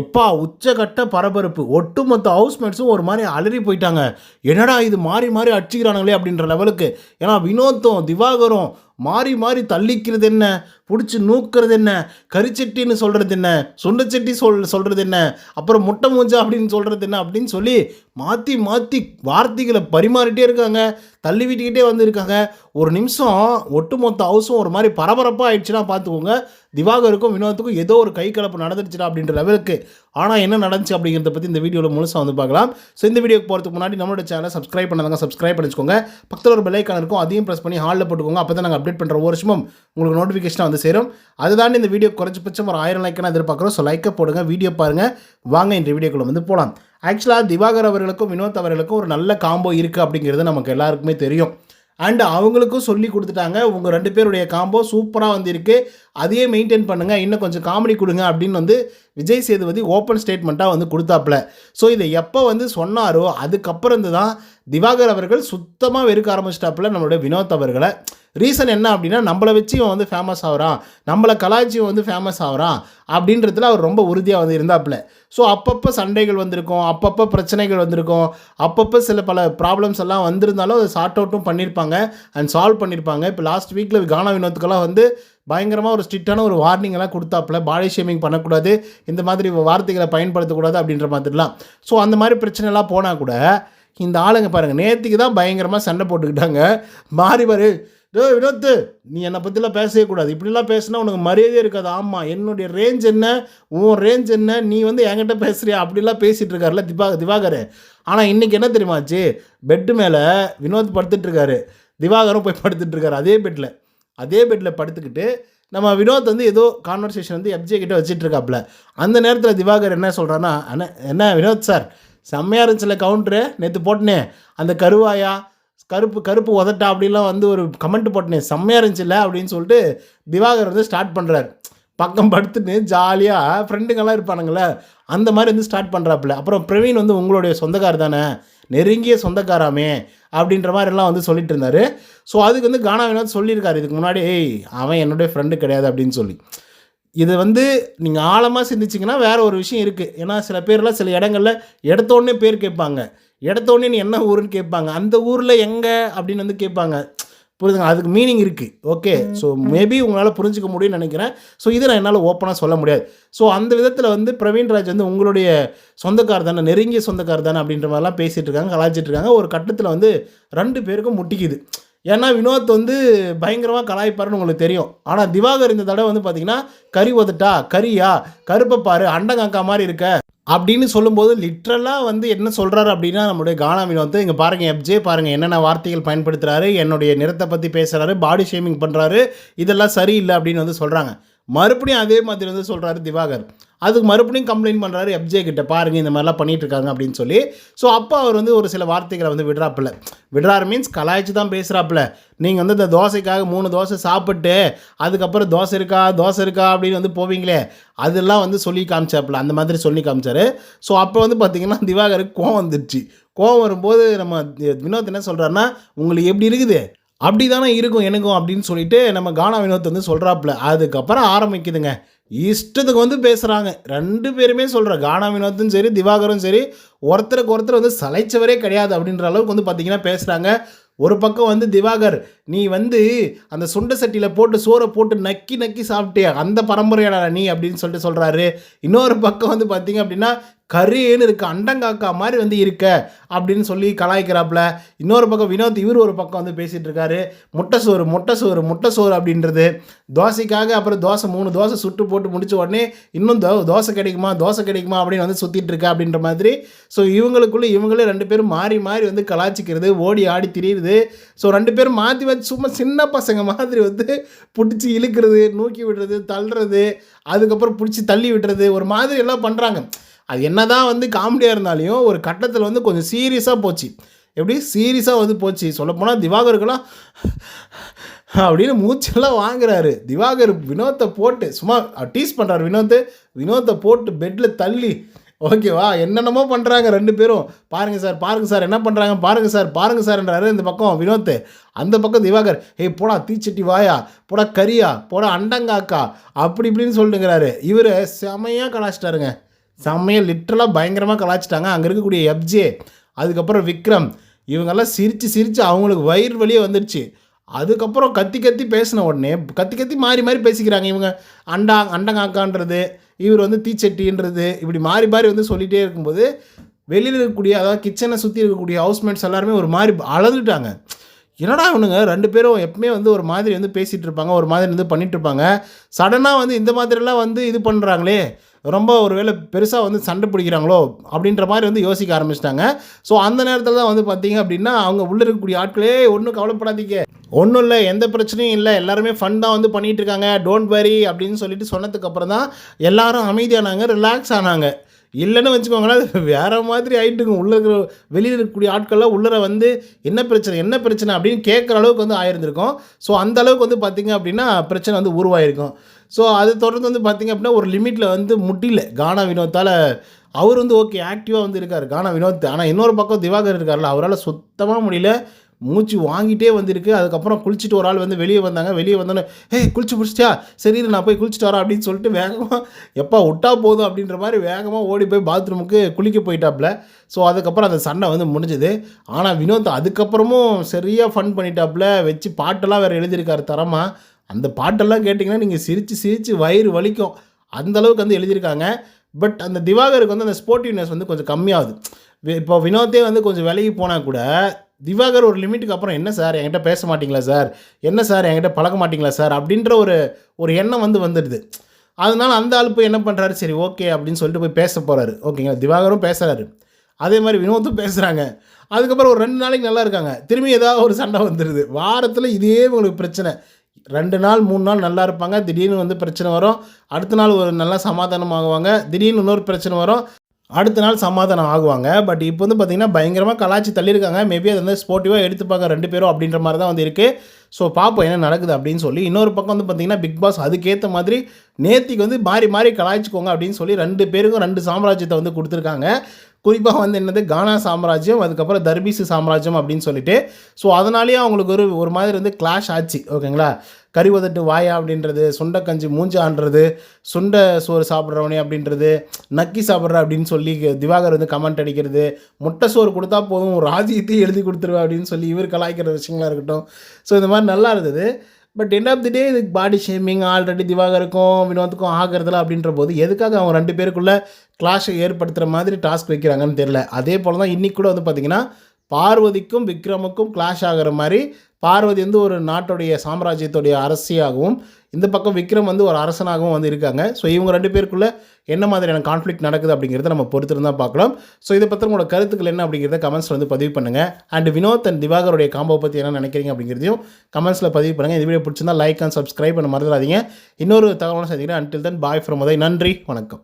எப்பா உச்சகட்ட பரபரப்பு. ஒட்டுமொத்த ஹவுஸ்மேட்ஸும் ஒரு மாதிரி அலறி போயிட்டாங்க. என்னடா இது மாறி மாறி அடிச்சுக்கிறானுங்களே அப்படின்ற லெவலுக்கு ஏன்னா வினோத்தும் திவாகரும் மாறி மாறி தள்ளிக்கிறது என்ன பிடிச்சி நூக்கிறது என்ன கரிச்சட்டின்னு சொல்கிறது என்ன சுண்டச்சட்டி சொல் சொல்கிறது என்ன அப்புறம் முட்டை மூஞ்சா அப்படின்னு சொல்கிறது என்ன அப்படின்னு சொல்லி மாற்றி மாற்றி வார்த்தைகளை பரிமாறிட்டே இருக்காங்க. தள்ளி விட்டுக்கிட்டே வந்திருக்காங்க. ஒரு நிமிஷம் ஒட்டுமொத்த ஹவுஸும் ஒரு மாதிரி பரபரப்பாக ஆயிடுச்சுன்னா பார்த்துக்கோங்க. திவாகருக்கும் வினோத்துக்கும் ஏதோ ஒரு கை கலப்பு நடந்துருச்சுடா அப்படின்ற லெவலுக்கு. ஆனால் என்ன நடந்துச்சு அப்படிங்கிறத பற்றி இந்த வீடியோவில் முழுசாக வந்து பார்க்கலாம். ஸோ இந்த வீடியோக்கு போகிறதுக்கு முன்னாடி நம்மளோட சேனலை சப்ஸ்கிரைப் பண்ணாங்க சப்ஸ்கிரைப் பண்ணிச்சுக்கோங்க. பக்கத்தில் ஒரு பெல்லைக்கான இருக்கும். அதையும் ப்ரெஸ் பண்ணி ஹாலில் போட்டுக்கோங்க. அப்போ தான் நாங்கள் அப்டேட் பண்ணுற ஒரு வருஷமும் உங்களுக்கு நோட்டிஃபிகேஷனாக வந்து சேரும். அதுதான் இந்த வீடியோ குறைஞ்சபட்சம் ஒரு ஆயிரம் லைக்கெல்லாம் எதிர்பார்க்குறோம். ஸோ லைக்கை போடுங்க வீடியோ பாருங்கள் வாங்க இந்த வீடியோக்குள்ளே வந்து போகலாம் ஆக்சுவலாக திவாகர் அவர்களுக்கும் வினோத் அவர்களுக்கும் ஒரு நல்ல காம்போ இருக்குது அப்படிங்கிறது நமக்கு எல்லாருக்குமே தெரியும். அண்ட் அவங்களுக்கும் சொல்லி கொடுத்துட்டாங்க. உங்கள் ரெண்டு பேருடைய காம்போ சூப்பராக வந்திருக்கு அதையே மெயின்டைன் பண்ணுங்கள் இன்னும் கொஞ்சம் காமெடி கொடுங்க அப்படின்னு வந்து விஜய் சேதுபதி ஓப்பன் ஸ்டேட்மெண்ட்டாக வந்து கொடுத்தாப்புல. ஸோ இதை எப்போ வந்து சொன்னாரோ அதுக்கப்புறம் தான் திவாகர் அவர்கள் சுத்தமாக வெறுக்க ஆரம்பிச்சிட்டாப்புல நம்மளுடைய வினோத் அவர்களை. ரீசன் என்ன அப்படின்னா நம்மளை வச்சு இவன் வந்து ஃபேமஸ் ஆகுறான். நம்மளை கலாய்ச்சி வந்து ஃபேமஸ் ஆகுறான். அப்படின்றதுல அவர் ரொம்ப உறுதியாக வந்து இருந்தாப்புல. ஸோ அப்பப்போ சண்டைகள் வந்திருக்கும் அப்பப்போ பிரச்சனைகள் வந்திருக்கும் அப்பப்போ சில பல ப்ராப்ளம்ஸ் எல்லாம் வந்திருந்தாலும் அதை சார்ட் அவுட்டும் பண்ணியிருப்பாங்க அண்ட் சால்வ் பண்ணியிருப்பாங்க இப்போ லாஸ்ட் வீக்கில் கானா வினோத்துக்கெல்லாம் வந்து பயங்கரமாக ஒரு ஸ்ட்ரிக்டான ஒரு வார்னிங் எல்லாம் கொடுத்தாப்புல. பாடி ஷேமிங் பண்ணக்கூடாது இந்த மாதிரி வார்த்தைகளை பயன்படுத்தக்கூடாது அப்படின்ற மாதிரிலாம். ஸோ அந்த மாதிரி பிரச்சனைலாம் போனால் கூட இந்த ஆளுங்க பாருங்கள் நேற்றுக்கு தான் பயங்கரமாக சண்டை போட்டுக்கிட்டாங்க. மாறி மாறி டே வினோத்து நீ என்னை பற்றிலாம் பேசவே கூடாது. இப்படிலாம் பேசினா உனக்கு மரியாதையே இருக்காது. ஆமாம் என்னுடைய ரேஞ்ச் என்ன? உன் ரேஞ்ச் என்ன? நீ வந்து என்கிட்ட பேசுறியா? அப்படிலாம் பேசிகிட்டு இருக்காருல்ல திவா திவாகர். ஆனால் இன்றைக்கி என்ன தெரியுமாச்சு பெட்டு மேலே வினோத் படுத்துட்ருக்காரு திவாகரும் போய் படுத்துட்ருக்காரு அதே பெட்டில் அதே பெட்டில் படுத்துக்கிட்டு நம்ம வினோத் வந்து ஏதோ கான்வர்சேஷன் வந்து எப்ஜே கிட்டே வச்சிட்டு இருக்காப்புல. அந்த நேரத்தில் திவாகர் என்ன சொல்கிறான்னா அண்ணன் என்ன வினோத் சார் செம்மையாக இருந்துச்சுல கவுண்ட்ரு நேற்று போட்டனே. அந்த கருவாயா? கருப்பு கருப்பு உதட்டா அப்படிலாம் வந்து ஒரு கமெண்ட் போட்டனே செம்மையாக இருந்துச்சுல்ல அப்படின்னு சொல்லிட்டு திவாகர் வந்து ஸ்டார்ட் பண்ணுறாரு பக்கம் படுத்துன்னு ஜாலியாக ஃப்ரெண்டுங்கெல்லாம் இருப்பானுங்களே அந்த மாதிரி வந்து ஸ்டார்ட் பண்ணுறாப்புல அப்புறம் பிரவீன் வந்து உங்களுடைய சொந்தக்கார் தானே நெருங்கிய சொந்தக்காராமே அப்படின்ற மாதிரிலாம் வந்து சொல்லிட்டு இருந்தார். ஸோ அதுக்கு வந்து கானா வினோத் சொல்லியிருக்காரு இதுக்கு முன்னாடி ஏய் அவன் என்னுடைய ஃப்ரெண்டு கிடையாது அப்படின்னு சொல்லி. இது வந்து நீங்கள் ஆழமாக சிந்திச்சிங்கன்னா வேறு ஒரு விஷயம் இருக்குது ஏன்னா சில பேர்லாம் சில இடங்களில் எடுத்தோடனே பேர் கேட்பாங்க. இடத்தோடனே நீ என்ன ஊருன்னு கேட்பாங்க. அந்த ஊரில் எங்கே அப்படின்னு வந்து கேட்பாங்க. புரியுதுங்க அதுக்கு மீனிங் இருக்குது ஓகே ஸோ மேபி உங்களால் புரிஞ்சுக்க முடியும்னு நினைக்கிறேன். ஸோ இது நான் என்னால் ஓப்பனாக சொல்ல முடியாது. ஸோ அந்த விதத்தில் வந்து பிரவீன்ராஜ் வந்து உங்களுடைய சொந்தக்கார் தானே நெருங்கிய சொந்தக்கார் தானே அப்படின்ற மாதிரிலாம் பேசிகிட்டு இருக்காங்க கலாய்ச்சிட்டு இருக்காங்க. ஒரு கட்டத்தில் வந்து ரெண்டு பேருக்கும் முட்டிக்குது. ஏன்னா வினோத் வந்து பயங்கரமாக கலாய்ப்பாருன்னு உங்களுக்கு தெரியும். ஆனால் திவாகர் இந்த தடவை வந்து பார்த்தீங்கன்னா கறி ஒதுட்டா கரியா கருப்பை பாரு அண்டங்காக்கா மாதிரி இருக்க. அப்படின்னு சொல்லும்போது லிட்ரலாக வந்து என்ன சொல்கிறாரு அப்படின்னா நம்முடைய கானா வந்து இங்கே பாருங்கள் எப்ஜே பாருங்கள் என்னென்ன வார்த்தைகள் பயன்படுத்துகிறாரு என்னுடைய நிறத்தை பற்றி பேசுகிறாரு பாடி ஷேமிங் பண்ணுறாரு இதெல்லாம் சரியில்லை அப்படின்னு வந்து சொல்கிறாங்க மறுபடியும் அதே மாதிரி வந்து சொல்கிறாரு திவாகர். அதுக்கு மறுபடியும் கம்ப்ளைண்ட் பண்ணுறாரு எப்ஜே கிட்ட. பாருங்க இந்த மாதிரிலாம் பண்ணிட்டு இருக்காங்க அப்படின்னு சொல்லி. ஸோ அப்போ அவர் வந்து ஒரு சில வார்த்தைகளை வந்து விடுறாப்புல. விடுறாரு மீன்ஸ் கலாய்ச்சி தான் பேசுகிறாப்புல நீங்கள் வந்து இந்த தோசைக்காக மூணு தோசை சாப்பிட்டு அதுக்கப்புறம் தோசை இருக்கா தோசை இருக்கா அப்படின்னு வந்து போவீங்களே. அதெல்லாம் வந்து சொல்லி காமிச்சாப்புல. அந்த மாதிரி சொல்லி காமிச்சாரு. ஸோ அப்போ வந்து பார்த்தீங்கன்னா திவாகருக்கு கோவம் வந்துடுச்சு கோவம் வரும்போது நம்ம வினோத் என்ன சொல்கிறாருன்னா உங்களுக்கு எப்படி இருக்குது? அப்படி தானே இருக்கும் எனக்கும் அப்படின்னு சொல்லிட்டு நம்ம கானா வினோத் வந்து சொல்கிறாப்புல அதுக்கப்புறம் ஆரம்பிக்குதுங்க. இஷ்டத்துக்கு வந்து பேசுகிறாங்க ரெண்டு பேருமே சொல்கிற கானா வினோத்தும் சரி திவாகரும் சரி ஒருத்தருக்கு ஒருத்தர் வந்து சலைச்சவரே கிடையாது அப்படின்ற அளவுக்கு வந்து பார்த்திங்கன்னா பேசுகிறாங்க ஒரு பக்கம் வந்து திவாகர் நீ வந்து அந்த சுண்டை சட்டியில் போட்டு சோறை போட்டு நக்கி நக்கி சாப்பிட்டே அந்த பரம்பரையாடா நீ? அப்படின்னு சொல்லிட்டு சொல்கிறாரு இன்னொரு பக்கம் வந்து பார்த்திங்க அப்படின்னா கரியேன்னு இருக்க அண்டங்காக்கா மாதிரி வந்து இருக்க அப்படின்னு சொல்லி கலாய்க்கிறாப்புல. இன்னொரு பக்கம் வினோத் இவர் ஒரு பக்கம் வந்து பேசிகிட்டு இருக்காரு. முட்டை சோறு முட்டை சோறு முட்டை சோறு அப்படின்றது. தோசைக்காக அப்புறம் தோசை மூணு தோசை சுட்டு போட்டு முடிச்ச உடனே இன்னும் தோ தோசை கிடைக்குமா தோசை கிடைக்குமா அப்படின்னு வந்து சுற்றிட்டு இருக்கா அப்படின்ற மாதிரி. ஸோ இவங்களுக்குள்ளே இவங்களே ரெண்டு பேரும் மாறி மாறி வந்து கலாய்ச்சிக்கிறது ஓடி ஆடி திரியுது ஸோ ரெண்டு பேரும் மாற்றி வச்சு சும்மா சின்ன பசங்க மாதிரி வந்து பிடிச்சி இழுக்கிறது நூக்கி விடுறது தள்ளுறது அதுக்கப்புறம் பிடிச்சி தள்ளி விடுறது ஒரு மாதிரி எல்லாம் பண்ணுறாங்க அது என்ன தான் வந்து காமெடியாக இருந்தாலையும் ஒரு கட்டத்தில் வந்து கொஞ்சம் சீரியஸாக போச்சு. எப்படி? சீரியஸாக வந்து போச்சு. சொல்லப்போனால் திவாகருக்கெல்லாம் அப்படின்னு மூச்செல்லாம் வாங்குறாரு. திவாகர் வினோத்தை போட்டு சும்மா டீஸ் பண்ணுறாரு வினோத்து. வினோத்தை போட்டு பெட்டில் தள்ளி ஓகேவா என்னென்னமோ பண்ணுறாங்க ரெண்டு பேரும். பாருங்கள் சார் பாருங்கள் சார் என்ன பண்ணுறாங்க பாருங்கள் சார் பாருங்கள் சார்ன்றாரு இந்த பக்கம் வினோத் அந்த பக்கம் திவாகர் ஏய் போடா தீச்சட்டி வாயா போடா கரியா போடா அண்டங்காக்கா அப்படி இப்படின்னு சொல்லுங்கிறாரு. இவர் செமையாக கலாச்சிட்டாருங்க. செம்மையாக லிட்ரலாக பயங்கரமாக கலாச்சிட்டாங்க அங்கே இருக்கக்கூடிய எப்ஜே அதுக்கப்புறம் விக்ரம் இவங்கெல்லாம் சிரித்து சிரித்து அவங்களுக்கு வயிறு வலியே வந்துடுச்சு. அதுக்கப்புறம் கத்தி கத்தி பேசின உடனே கத்தி கத்தி மாறி மாறி பேசிக்கிறாங்க இவங்க. அண்டா அண்டங்காக்கான்றது இவர் வந்து தீச்சட்டின்றது இப்படி மாறி மாறி வந்து சொல்லிகிட்டே இருக்கும்போது வெளியில் இருக்கக்கூடிய அதாவது கிச்சனை சுற்றி இருக்கக்கூடிய ஹவுஸ்மேட்ஸ் எல்லாருமே ஒரு மாதிரி அளந்துட்டாங்க என்னடா இவனுங்க? ரெண்டு பேரும் எப்பவுமே வந்து ஒரு மாதிரி வந்து பேசிகிட்டு இருப்பாங்க ஒரு மாதிரி வந்து பண்ணிகிட்ருப்பாங்க இருப்பாங்க. சடனாக வந்து இந்த மாதிரிலாம் வந்து இது பண்ணுறாங்களே ரொம்ப ஒரு வேளை பெருசாக வந்து சண்டை பிடிக்கிறாங்களோ அப்படின்ற மாதிரி வந்து யோசிக்க ஆரம்பிச்சிட்டாங்க. ஸோ அந்த நேரத்தில் தான் வந்து பார்த்தீங்க அப்படின்னா அவங்க உள்ளே இருக்கக்கூடிய ஆட்களே ஒன்றும் கவலைப்படாதீங்க. ஒன்றும் இல்லை எந்த பிரச்சனையும் இல்லை. எல்லாருமே ஃபன் தான் வந்து பண்ணிகிட்டு இருக்காங்க. டோன்ட் வரி அப்படின்னு சொல்லிட்டு சொன்னதுக்கப்புறம் தான் எல்லாரும் அமைதியானாங்க ரிலாக்ஸ் ஆனாங்க. இல்லைன்னு வச்சுக்கோங்களேன் அது வேறு மாதிரி ஆயிட்டுங்க உள்ளே இருக்கிற வெளியில் இருக்கக்கூடிய ஆட்கள்லாம் உள்ளர வந்து என்ன பிரச்சனை என்ன பிரச்சனை? அப்படின்னு கேட்குற அளவுக்கு வந்து ஆயிருந்திருக்கும். ஸோ அந்த அளவுக்கு வந்து பார்த்திங்க அப்படின்னா பிரச்சனை வந்து உருவாயிருக்கும். ஸோ அது தொடர்ந்து வந்து பார்த்திங்க அப்படின்னா ஒரு லிமிட்டில் வந்து முடியல கானா வினோத்தால் அவர் வந்து ஓகே ஆக்டிவாக வந்து இருக்கார். கானா வினோத் ஆனால் இன்னொரு பக்கம் திவாகர் இருக்கார்ல அவரால் சுத்தமாக முடியல. மூச்சு வாங்கிட்டே வந்திருக்கு. அதுக்கப்புறம் குளிச்சுட்டு ஒரு ஆள் வந்து வெளியே வந்தாங்க. வெளியே வந்தோன்னே ஹே குளிச்சு முடிச்சிட்டியா? சரி நான் போய் குளிச்சுட்டு வரேன் அப்படின்னு சொல்லிட்டு வேகமாக எப்பா விட்டா போதும் அப்படின்ற மாதிரி வேகமாக ஓடி போய் பாத்ரூமுக்கு குளிக்க போயிட்டாப்புல ஸோ அதுக்கப்புறம் அந்த சண்டை வந்து முடிஞ்சுது. ஆனால் வினோத் அதுக்கப்புறமும் சரியாக ஃபன் பண்ணிட்டாப்புல வச்சு பாட்டெல்லாம் வேறு எழுதியிருக்காரு தரமாக அந்த பாட்டெல்லாம் கேட்டிங்கன்னா நீங்கள் சிரித்து சிரித்து வயிறு வலிக்கும். அந்த அளவுக்கு வந்து எழுதியிருக்காங்க. பட் அந்த திவாகருக்கு வந்து அந்த ஸ்போர்ட்டிவ்னஸ் வந்து கொஞ்சம் கம்மியாகுது. இப்போ வினோத்தே வந்து கொஞ்சம் விலகி போனால் கூட திவாகர் ஒரு லிமிட்டுக்கு அப்புறம் என்ன சார் என்கிட்ட பேச மாட்டிங்களா சார்? என்ன சார் என்கிட்ட பழக மாட்டிங்களா சார்? அப்படின்ற ஒரு ஒரு எண்ணம் வந்து வந்துடுது. அதனால அந்த ஆள் போய் என்ன பண்ணுறாரு சரி ஓகே அப்படின்னு சொல்லிட்டு போய் பேச போகிறாரு ஓகேங்களா? திவாகரும் பேசுகிறாரு அதே மாதிரி வினோத்தும் பேசுகிறாங்க அதுக்கப்புறம் ஒரு ரெண்டு நாளைக்கு நல்லா இருக்காங்க. திரும்பி ஏதாவது ஒரு சண்டை வந்துடுது. வாரத்தில் இதே உங்களுக்கு பிரச்சனை. ரெண்டு நாள் மூணு நாள் நல்லா இருப்பாங்க. திடீர்னு வந்து பிரச்சனை வரும். அடுத்த நாள் ஒரு நல்லா சமாதானம் ஆகுவாங்க திடீர்னு இன்னொரு பிரச்சனை வரும். அடுத்த நாள் சமாதானம் ஆகுவாங்க. பட் இப்போ வந்து பார்த்திங்கன்னா பயங்கரமாக கலாச்சி தள்ளியிருக்காங்க. மேபி அதை வந்து ஸ்போர்ட்டிவாக எடுத்துப்பாங்க ரெண்டு பேரும் அப்படின்ற மாதிரி தான் வந்து இருக்குது ஸோ பார்ப்போம் என்ன நடக்குது அப்படின்னு சொல்லி. இன்னொரு பக்கம் வந்து பார்த்திங்கன்னா பிக் பாஸ் அதுக்கேற்ற மாதிரி நேத்திக்கு வந்து மாறி மாறி கலாய்ச்சிக்கோங்க அப்படின்னு சொல்லி ரெண்டு பேருக்கும் ரெண்டு சாம்ராஜ்யத்தை வந்து கொடுத்துருக்காங்க. குறிப்பாக வந்து என்னது? கானா சாம்ராஜ்யம் அதுக்கப்புறம் தர்பீசு சாம்ராஜ்யம் அப்படின்னு சொல்லிட்டு ஸோ அதனாலேயே அவங்களுக்கு ஒரு ஒரு மாதிரி வந்து கிளாஷ் ஆச்சு ஓகேங்களா கறி உதட்டு வாயா அப்படின்றது சுண்டைக்கஞ்சி மூஞ்சான்றது சுண்டை சோறு சாப்பிட்றவனே அப்படின்றது நக்கி சாப்பிட்ற அப்படின்னு சொல்லி திவாகர் வந்து கமெண்ட் அடிக்கிறது முட்டை சோறு கொடுத்தா போதும் ஒரு ராஜ்யத்தையும் எழுதி கொடுத்துருவேன் அப்படின்னு சொல்லி இவர் கலாய்க்கிற விஷயங்களா இருக்கட்டும். ஸோ இந்த மாதிரி நல்லா இருந்தது. But end of the day இதுக்கு பாடி ஷேமிங் ஆல்ரெடி திவாகருக்கும் வினோத்துக்கும் ஆகிறதுல அப்படின்ற போது எதுக்காக அவங்க ரெண்டு பேருக்குள்ள கிளாஷை ஏற்படுத்துகிற மாதிரி டாஸ்க் வைக்கிறாங்கன்னு தெரில அதே போல் தான் இன்றைக்கி கூட வந்து பார்த்திங்கன்னா பார்வதிக்கும் விக்ரமுக்கும் கிளாஷ் ஆகிற மாதிரி பார்வதி வந்து ஒரு நாட்டுடைய சாம்ராஜ்யத்துடைய அரசியாகவும் இந்த பக்கம் விக்ரம் வந்து ஒரு அரசனாகவும் வந்து இருக்காங்க ஸோ இவங்க ரெண்டு பேருக்குள்ளே என்ன மாதிரியான கான்ஃப்ளிக் நடக்குது அப்படிங்கிறத நம்ம பொறுத்திருந்தால் பார்க்கலாம். ஸோ இதை பற்றி உங்களோட கருத்துக்கள் என்ன அப்படிங்கிறத கமெண்ட்ஸில் வந்து பதிவு பண்ணுங்கள் அண்ட் வினோத் அண்ட் திவாகருடைய காம்போ பற்றி என்ன நினைக்கிறீங்க அப்படிங்கிறதையும் கமெண்ட்ஸில் பதிவு பண்ணுங்கள் இந்த வீடியோ பிடிச்சிருந்தா லைக் அண்ட் சப்ஸ்கிரைப் பண்ண மறந்துடாதீங்க. இன்னொரு தகவலும் சந்திக்கிறேன். Until then bye from Uday நன்றி. வணக்கம்.